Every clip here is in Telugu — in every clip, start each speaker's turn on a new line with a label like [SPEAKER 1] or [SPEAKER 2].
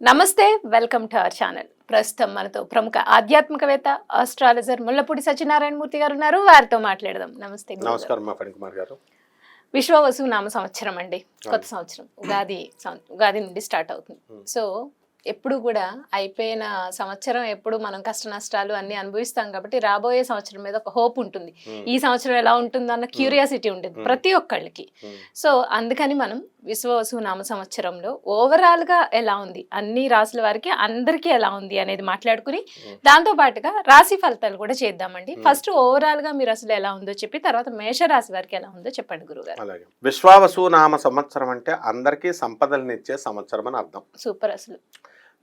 [SPEAKER 1] నమస్తే వెల్కమ్ టు అవర్ ఛానల్. ప్రస్తుతం మనతో ప్రముఖ ఆధ్యాత్మికవేత్త ఆస్ట్రాలజర్ ముల్లపూడి సత్యనారాయణ మూర్తి గారు ఉన్నారు. వారితో మాట్లాడదాం. నమస్తే.
[SPEAKER 2] నమస్కారం కుమార్ గారు.
[SPEAKER 1] విశ్వవసు నామ సంవత్సరం అండి. కొత్త సంవత్సరం. ఉగాది ఉగాది నుండి స్టార్ట్ అవుతుంది. సో ఎప్పుడు కూడా అయిపోయిన సంవత్సరం ఎప్పుడు మనం కష్ట నష్టాలు అన్ని అనుభవిస్తాం కాబట్టి రాబోయే సంవత్సరం మీద ఒక హోప్ ఉంటుంది. ఈ సంవత్సరం ఎలా ఉంటుంది అన్న క్యూరియాసిటీ ఉంటుంది. ప్రతి ఒక్కళ్ళకి. సో అందుకని మనం విశ్వవసు నామ సంవత్సరంలో ఓవరాల్గా ఎలా ఉంది అన్ని రాసుల వారికి అందరికీ ఎలా ఉంది అనేది మాట్లాడుకుని. దాంతో పాటుగా రాశి ఫలితాలు కూడా చేద్దామండి. ఫస్ట్ ఓవరాల్గా మీరు అసలు ఎలా ఉందో చెప్పి తర్వాత మేష రాశి వారికి ఎలా ఉందో చెప్పండి గురుగారు
[SPEAKER 2] అలాగే విశ్వావసు నామ సంవత్సరం అంటే అందరికీ సంపదలనిచ్చే సంవత్సరం అని అర్థం
[SPEAKER 1] సూపర్ అసలు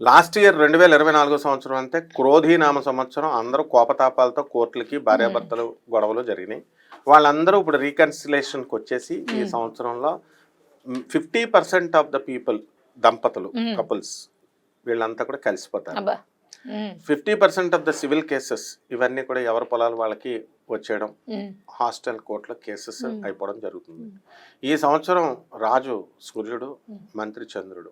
[SPEAKER 2] లాస్ట్ ఇయర్ రెండు వేల ఇరవై నాలుగో సంవత్సరం అంటే క్రోధి నామ సంవత్సరం అందరూ కోపతాపాలతో కోర్టులకి భార్యాభర్తలు గొడవలు జరిగినాయి వాళ్ళందరూ ఇప్పుడు రీకన్సిలేషన్కి వచ్చేసి ఈ
[SPEAKER 1] Hmm.
[SPEAKER 2] సంవత్సరంలో fifty percent of the people దంపతులు
[SPEAKER 1] Hmm.
[SPEAKER 2] కపుల్స్ వీళ్ళంతా కూడా కలిసిపోతారు fifty percent of the civil cases ఇవన్నీ కూడా ఎవరి పొలాలు వాళ్ళకి వచ్చేయడం హాస్టల్ కోర్టులో కేసెస్
[SPEAKER 1] Hmm.
[SPEAKER 2] అయిపోవడం జరుగుతుంది
[SPEAKER 1] Hmm.
[SPEAKER 2] ఈ సంవత్సరం రాజు సూర్యుడు
[SPEAKER 1] Hmm.
[SPEAKER 2] మంత్రి చంద్రుడు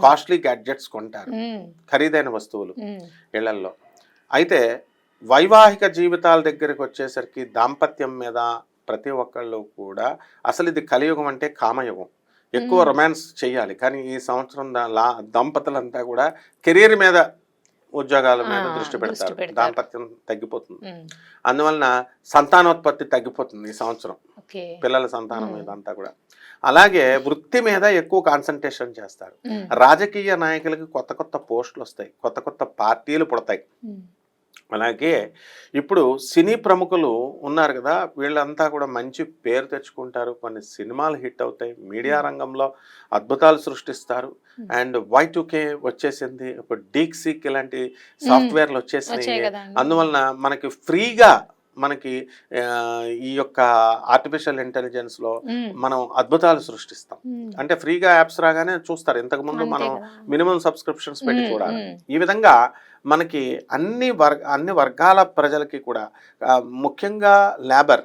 [SPEAKER 2] కాస్ట్లీ గ్యాడ్జెట్స్ కొంటారు. ఖరీదైన వస్తువులు ఇళ్ళల్లో. అయితే వైవాహిక జీవితాల దగ్గరికి వచ్చేసరికి దాంపత్యం మీద ప్రతి ఒక్కళ్ళు కూడా అసలు ఇది కలియుగం అంటే కామయుగం. ఎక్కువ. రొమాన్స్ చేయాలి. కానీ ఈ సంవత్సరం లా- దంపతులంతా కూడా కెరీర్ మీద ఉద్యోగాల మీద దృష్టి పెడతారు. దాంపత్యం తగ్గిపోతుంది. అందువలన సంతానోత్పత్తి తగ్గిపోతుంది ఈ సంవత్సరం. పిల్లల సంతానం. మీద అంతా కూడా. అలాగే వృత్తి మీద ఎక్కువ కాన్సన్ట్రేషన్ చేస్తారు. రాజకీయ నాయకులకి కొత్త కొత్త పోస్టులు వస్తాయి. కొత్త కొత్త పార్టీలు పుడతాయి. అలాగే ఇప్పుడు సినీ ప్రముఖులు ఉన్నారు కదా వీళ్ళంతా కూడా మంచి పేరు తెచ్చుకుంటారు. కొన్ని సినిమాలు హిట్ అవుతాయి. మీడియా రంగంలో అద్భుతాలు సృష్టిస్తారు. అండ్ వై కే వచ్చేసింది. ఇప్పుడు డీక్సిక్ ఇలాంటి సాఫ్ట్వేర్లు వచ్చేసినాయి. అందువలన మనకి ఫ్రీగా మనకి ఈ యొక్క ఆర్టిఫిషియల్
[SPEAKER 1] ఇంటెలిజెన్స్లో
[SPEAKER 2] మనం అద్భుతాలు సృష్టిస్తాం. అంటే ఫ్రీగా యాప్స్ రాగానే చూస్తారు. ఇంతకు ముందు
[SPEAKER 1] అంతే
[SPEAKER 2] మనం. మినిమం సబ్స్క్రిప్షన్స్ పెట్టి చూడాలి. ఈ విధంగా మనకి అన్ని వర్గ అన్ని వర్గాల ప్రజలకి కూడా ముఖ్యంగా లేబర్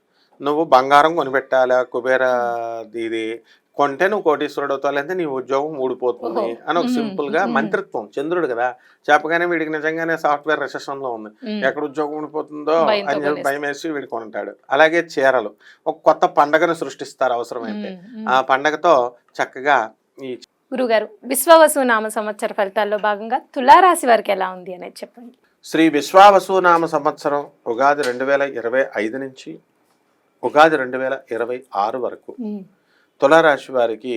[SPEAKER 2] నువ్వు బంగారం కొనిపెట్టాలా? కుబేర ఇది కొంటే నువ్వు కోటీశ్వరుడు అవుతావు లేదంటే నీ ఉద్యోగం ఊడిపోతుంది. అని ఒక.
[SPEAKER 1] సింపుల్గా.
[SPEAKER 2] మంత్రిత్వం. చంద్రుడు కదా చెప్పగానే వీడికి నిజంగానే సాఫ్ట్వేర్ రెసెషన్లో ఉంది ఎక్కడ ఉద్యోగం ఊడిపోతుందో అని చెప్పి. భయం వేసి వీడు కొంటాడు అలాగే చీరలు. ఒక కొత్త పండగను సృష్టిస్తారు అవసరమైతే. ఆ పండగతో చక్కగా ఈ
[SPEAKER 1] గురుగారు విశ్వవసు నామ సంవత్సర ఫలితాల్లో భాగంగా తులారాశి వారికి ఎలా ఉంది అనేది చెప్పండి.
[SPEAKER 2] శ్రీ విశ్వావసు నామ సంవత్సరం ఉగాది రెండు వేల ఇరవై ఐదు నుంచి ఉగాది రెండు వేల ఇరవై ఆరు వరకు తులారాశి వారికి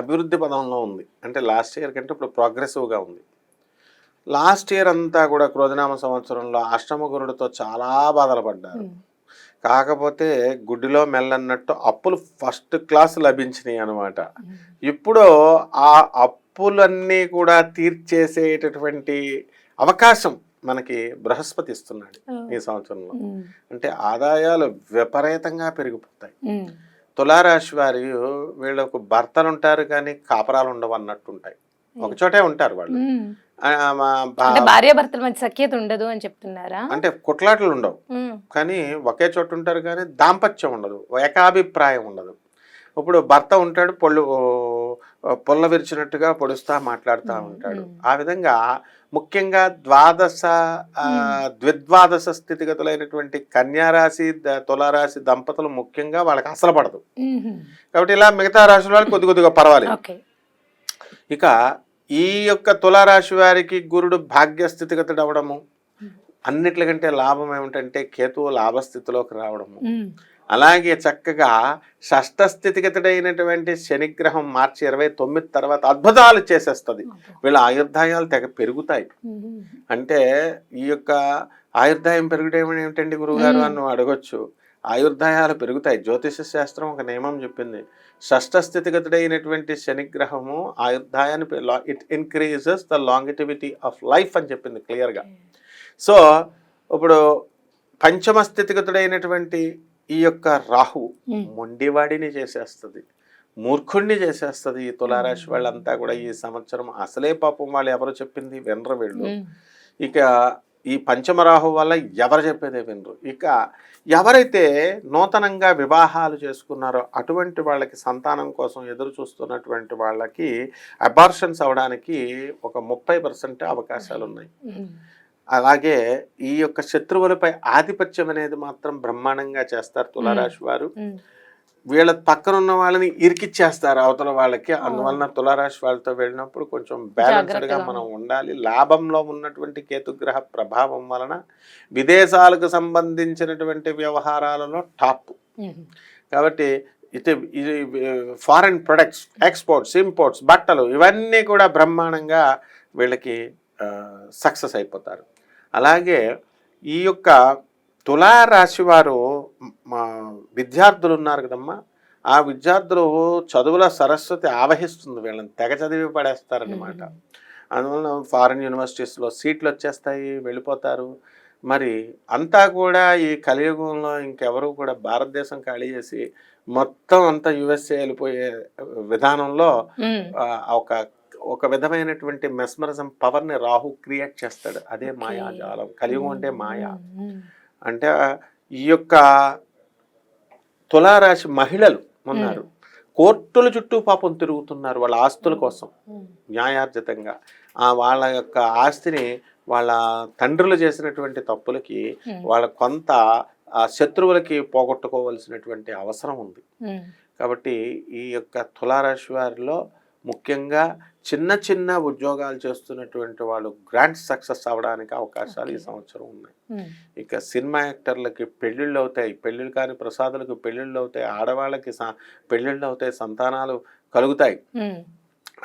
[SPEAKER 2] అభివృద్ధి పదంలో ఉంది. అంటే లాస్ట్ ఇయర్ కంటే ఇప్పుడు ప్రోగ్రెసివ్గా ఉంది. లాస్ట్ ఇయర్ అంతా కూడా క్రోధనామ సంవత్సరంలో అష్టమ గురుడితో చాలా బాధలు పడ్డారు. కాకపోతే గుడ్డిలో మెల్లన్నట్టు అప్పులు ఫస్ట్ క్లాస్ లభించినాయి అనమాట ఇప్పుడు ఆ అప్పులన్నీ కూడా తీర్చేసేటటువంటి అవకాశం మనకి బృహస్పతి ఇస్తున్నాడు ఈ సంవత్సరంలో. అంటే ఆదాయాలు విపరీతంగా పెరిగిపోతాయి. తులారాశి వారి వీళ్ళకు భర్తలు ఉంటారు కానీ కాపరాలు ఉండవు అన్నట్టు ఉంటాయి ఒక చోటే ఉంటారు వాళ్ళు.
[SPEAKER 1] అంటే భార్యాభర్తల మధ్య సఖ్యత ఉండదు అని చెప్తున్నారా?
[SPEAKER 2] అంటే కుట్లాటలు ఉండవు. కానీ ఒకే చోట ఉంటారు కానీ దాంపత్యం ఉండదు. ఏకాభిప్రాయం ఉండదు. ఇప్పుడు భర్త ఉంటాడు పొళ్ళు పొల్ల విరిచినట్టుగా పొడుస్తా మాట్లాడుతూ ఉంటాడు. ఆ విధంగా ముఖ్యంగా ద్వాదశ ద్విద్వాదశ స్థితిగతులైనటువంటి కన్యారాశి తులారాశి దంపతులు ముఖ్యంగా వాళ్ళకి అసలు పడదు. కాబట్టి ఇలా మిగతా రాశుల వాళ్ళకి కొద్ది కొద్దిగా పర్వాలేదు. ఇక ఈ యొక్క తులారాశి వారికి గురుడు భాగ్య స్థితిగతుడు అవడము అన్నిట్లకంటే లాభం ఏమిటంటే కేతువు లాభస్థితిలోకి రావడము. అలాగే చక్కగా షష్ఠ స్థితిగతుడైనటువంటి శనిగ్రహం మార్చి ఇరవై తొమ్మిది తర్వాత అద్భుతాలు చేసేస్తుంది. వీళ్ళ ఆయుర్దాయాలు తెగ పెరుగుతాయి. అంటే ఈ యొక్క ఆయుర్దాయం పెరగడం ఏమిటండి గురువుగారు అని అడగొచ్చు. ఆయుర్దాయాలు పెరుగుతాయి. జ్యోతిష శాస్త్రం ఒక నియమం చెప్పింది. షష్ఠ స్థితిగతుడైనటువంటి శనిగ్రహము ఆయుర్దాయాన్ని it increases the longevity of life అని చెప్పింది క్లియర్గా. సో ఇప్పుడు పంచమ స్థితిగతుడైనటువంటి ఈ యొక్క రాహు మొండివాడిని చేసేస్తుంది మూర్ఖుణ్ణి చేసేస్తుంది ఈ తులారాశి వాళ్ళంతా కూడా ఈ సంవత్సరం. అసలే పాపం వాళ్ళు ఎవరు చెప్పింది వినరు వీళ్ళు. ఇక ఈ పంచమరాహు వల్ల ఎవరు చెప్పేదే వినరు. ఇక ఎవరైతే నూతనంగా వివాహాలు చేసుకున్నారో అటువంటి వాళ్ళకి సంతానం కోసం ఎదురు చూస్తున్నటువంటి వాళ్ళకి అబార్షన్స్ అవడానికి ఒక ముప్పై పర్సెంట్ అవకాశాలు ఉన్నాయి అలాగే ఈ యొక్క శత్రువులపై ఆధిపత్యం అనేది మాత్రం బ్రహ్మాండంగా చేస్తారు తులారాశి వారు వీళ్ళ పక్కన ఉన్న వాళ్ళని ఇరికిచ్చేస్తారు అవతల వాళ్ళకి. అందువలన తులారాశి వాళ్ళతో వెళ్ళినప్పుడు కొంచెం బ్యాలెన్స్డ్గా
[SPEAKER 1] జాగ్రత్తగా
[SPEAKER 2] మనం ఉండాలి. లాభంలో ఉన్నటువంటి కేతుగ్రహ ప్రభావం వలన విదేశాలకు సంబంధించినటువంటి వ్యవహారాలలో టాప్. కాబట్టి ఇది ఇది ఫారెన్ ప్రొడక్ట్స్ ఎక్స్పోర్ట్స్ ఇంపోర్ట్స్ బట్టలు ఇవన్నీ కూడా బ్రహ్మాండంగా వీళ్ళకి సక్సెస్ అయిపోతారు. అలాగే ఈ యొక్క తులారాశి వారు మ్, విద్యార్థులు ఉన్నారు కదమ్మా. ఆ విద్యార్థులు చదువుల సరస్వతి ఆవహిస్తుంది. వీళ్ళని తెగ చదివి పడేస్తారనమాట అందువలన ఫారిన్ యూనివర్సిటీస్లో సీట్లు వచ్చేస్తాయి వెళ్ళిపోతారు. మరి అంతా కూడా ఈ కలియుగంలో ఇంకెవరు కూడా భారతదేశం ఖాళీ చేసి మొత్తం అంతా యుఎస్ఏ వెళ్ళిపోయే విధానంలో ఒక ఒక విధమైనటువంటి మెస్మరిజం పవర్ని రాహు క్రియేట్ చేస్తాడు. అదే మాయాజాలం కలియుగం అంటే మాయ. అంటే ఈ యొక్క తులారాశి మహిళలు ఉన్నారు. కోర్టుల చుట్టూ పాపం తిరుగుతున్నారు వాళ్ళ ఆస్తుల కోసం. న్యాయార్జితంగా. ఆ వాళ్ళ యొక్క ఆస్తిని వాళ్ళ తండ్రులు చేసినటువంటి తప్పులకి వాళ్ళ కొంత శత్రువులకి పోగొట్టుకోవలసినటువంటి అవసరం ఉంది. కాబట్టి ఈ యొక్క తులారాశి వారిలో ముఖ్యంగా చిన్న చిన్న ఉద్యోగాలు చేస్తున్నటువంటి వాళ్ళు గ్రాండ్ సక్సెస్ అవడానికి అవకాశాలు ఈ. సంవత్సరం ఉన్నాయి. ఇక సినిమా యాక్టర్లకి పెళ్ళిళ్ళు అవుతాయి. పెళ్ళిళ్ళు కాని ప్రసాదులకు పెళ్ళిళ్ళు అవుతాయి. ఆడవాళ్ళకి పెళ్ళిళ్ళు అవుతాయి. సంతానాలు కలుగుతాయి.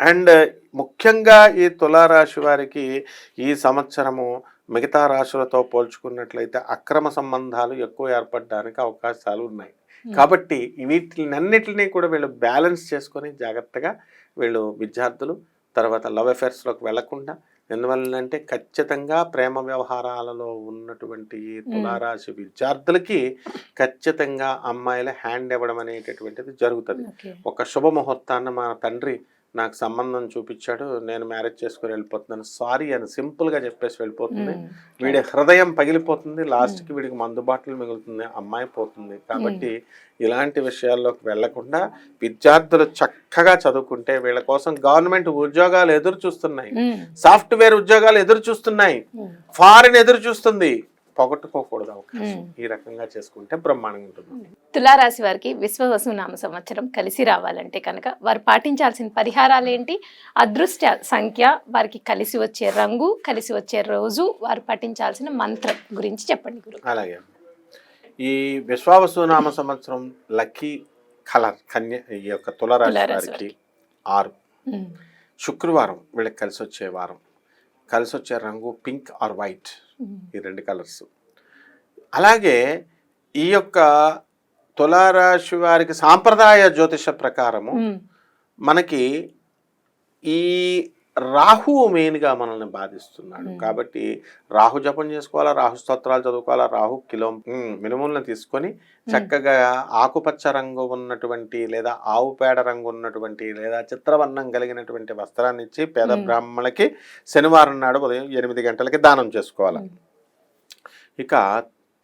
[SPEAKER 2] అండ్ ముఖ్యంగా ఈ తులారాశి వారికి ఈ సంవత్సరము మిగతా రాశులతో పోల్చుకున్నట్లయితే అక్రమ సంబంధాలు ఎక్కువ ఏర్పడడానికి అవకాశాలు ఉన్నాయి. కాబట్టి వీటినన్నిటిని కూడా వీళ్ళు బ్యాలెన్స్ చేసుకొని జాగ్రత్తగా వీళ్ళు విద్యార్థులు తర్వాత లవ్ అఫేర్స్లోకి వెళ్ళకుండా ఎందువల్లంటే ఖచ్చితంగా ప్రేమ వ్యవహారాలలో ఉన్నటువంటి తులారాశి విద్యార్థులకి ఖచ్చితంగా అమ్మాయిల హ్యాండ్ ఇవ్వడం అనేటటువంటిది జరుగుతుంది. ఒక శుభముహూర్తాన్ని మా తండ్రి నాకు సంబంధం చూపించాడు నేను మ్యారేజ్ చేసుకుని వెళ్ళిపోతున్నాను. సారీ అని సింపుల్గా చెప్పేసి వెళ్ళిపోతుంది. వీడి హృదయం పగిలిపోతుంది. లాస్ట్కి వీడికి మందు బాటలు మిగులుతుంది. అమ్మాయి పోతుంది. కాబట్టి ఇలాంటి విషయాల్లోకి వెళ్ళకుండా విద్యార్థులు చక్కగా చదువుకుంటే వీళ్ళ కోసం గవర్నమెంట్ ఉద్యోగాలు ఎదురు చూస్తున్నాయి. సాఫ్ట్వేర్ ఉద్యోగాలు ఎదురు చూస్తున్నాయి. ఫారిన్ ఎదురు చూస్తుంది. పోగొట్టుకోకూడదు అవకాశం. ఈ రకంగా చేసుకుంటే బ్రహ్మాండంగా ఉంటుంది.
[SPEAKER 1] తులారాశి వారికి విశ్వవసు నామ సంవత్సరం కలిసి రావాలంటే కనుక వారు పాటించాల్సిన పరిహారాలు ఏంటి? అదృష్ట సంఖ్య వారికి కలిసి వచ్చే రంగు కలిసి వచ్చే రోజు వారు పాటించాల్సిన మంత్రం గురించి చెప్పండి గురు.
[SPEAKER 2] అలాగే ఈ విశ్వావసునామ సంవత్సరం లక్కీ కలర్ కన్య ఈ యొక్క తులారాశి వారికి ఆరు. శుక్రవారం వీళ్ళకి కలిసి వచ్చే వారం. కలిసి వచ్చే రంగు పింక్ ఆర్ వైట్. ఈ రెండు కలర్స్. అలాగే ఈ యొక్క తులారాశి వారికి సాంప్రదాయ జ్యోతిష ప్రకారము మనకి ఈ రాహువు మెయిన్గా మనల్ని బాధిస్తున్నాడు. కాబట్టి రాహు జపం చేసుకోవాలా రాహు స్తోత్రాలు చదువుకోవాలా రాహు కిలో మినుములను తీసుకొని చక్కగా ఆకుపచ్చ రంగు ఉన్నటువంటి లేదా ఆవు పేడ రంగు ఉన్నటువంటి లేదా చిత్రవర్ణం కలిగినటువంటి వస్త్రాన్ని ఇచ్చి పేద. బ్రాహ్మణులకి శనివారం నాడు ఉదయం ఎనిమిది గంటలకి దానం చేసుకోవాలి ఇక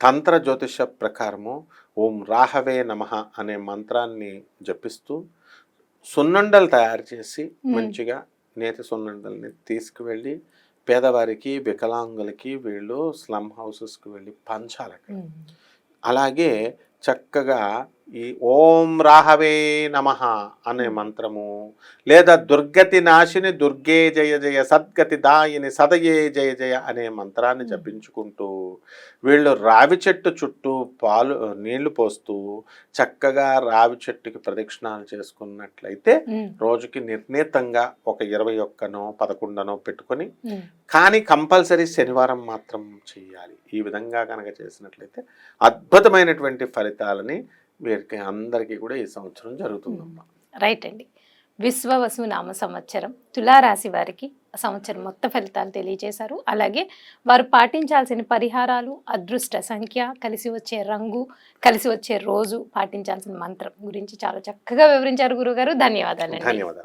[SPEAKER 2] తంత్ర జ్యోతిష ప్రకారము ఓం రాహవే నమః అనే మంత్రాన్ని జపిస్తూ సున్నుండలు తయారు చేసి. మంచిగా నేతి సున్నుండల్ని తీసుకువెళ్ళి పేదవారికి వికలాంగులకి వీళ్ళు స్లమ్ హౌసెస్కి వెళ్ళి పంచాలట. అలాగే చక్కగా ఈ ఓం రాహవే నమః అనే మంత్రము. లేదా దుర్గతి నాశిని దుర్గే జయ జయ సద్గతి దాయిని సదయే జయ జయ అనే మంత్రాన్ని జపించుకుంటూ వీళ్ళు రావి చెట్టు చుట్టూ పాలు నీళ్ళు పోస్తూ చక్కగా రావి చెట్టుకి ప్రదక్షిణాలు చేసుకున్నట్లయితే రోజుకి నిర్ణీతంగా ఒక ఇరవై ఒక్కనో పదకొండనో పెట్టుకొని కానీ కంపల్సరీ శనివారం మాత్రం చేయాలి. ఈ విధంగా కనుక చేసినట్లయితే అద్భుతమైనటువంటి ఫలితాలని వీరికి అందరికీ కూడా ఈ సంవత్సరం జరుగుతుందమ్మా.
[SPEAKER 1] రైట్ అండి. విశ్వవసు నామ సంవత్సరం. తులారాశి వారికి ఆ సంవత్సరం మొత్తం ఫలితాలు తెలియజేశారు. అలాగే వారు పాటించాల్సిన పరిహారాలు అదృష్ట సంఖ్య కలిసి వచ్చే రంగు కలిసి వచ్చే రోజు పాటించాల్సిన మంత్రం గురించి చాలా చక్కగా వివరించారు గురుగారు. ధన్యవాదాలండి.
[SPEAKER 2] ధన్యవాదాలు.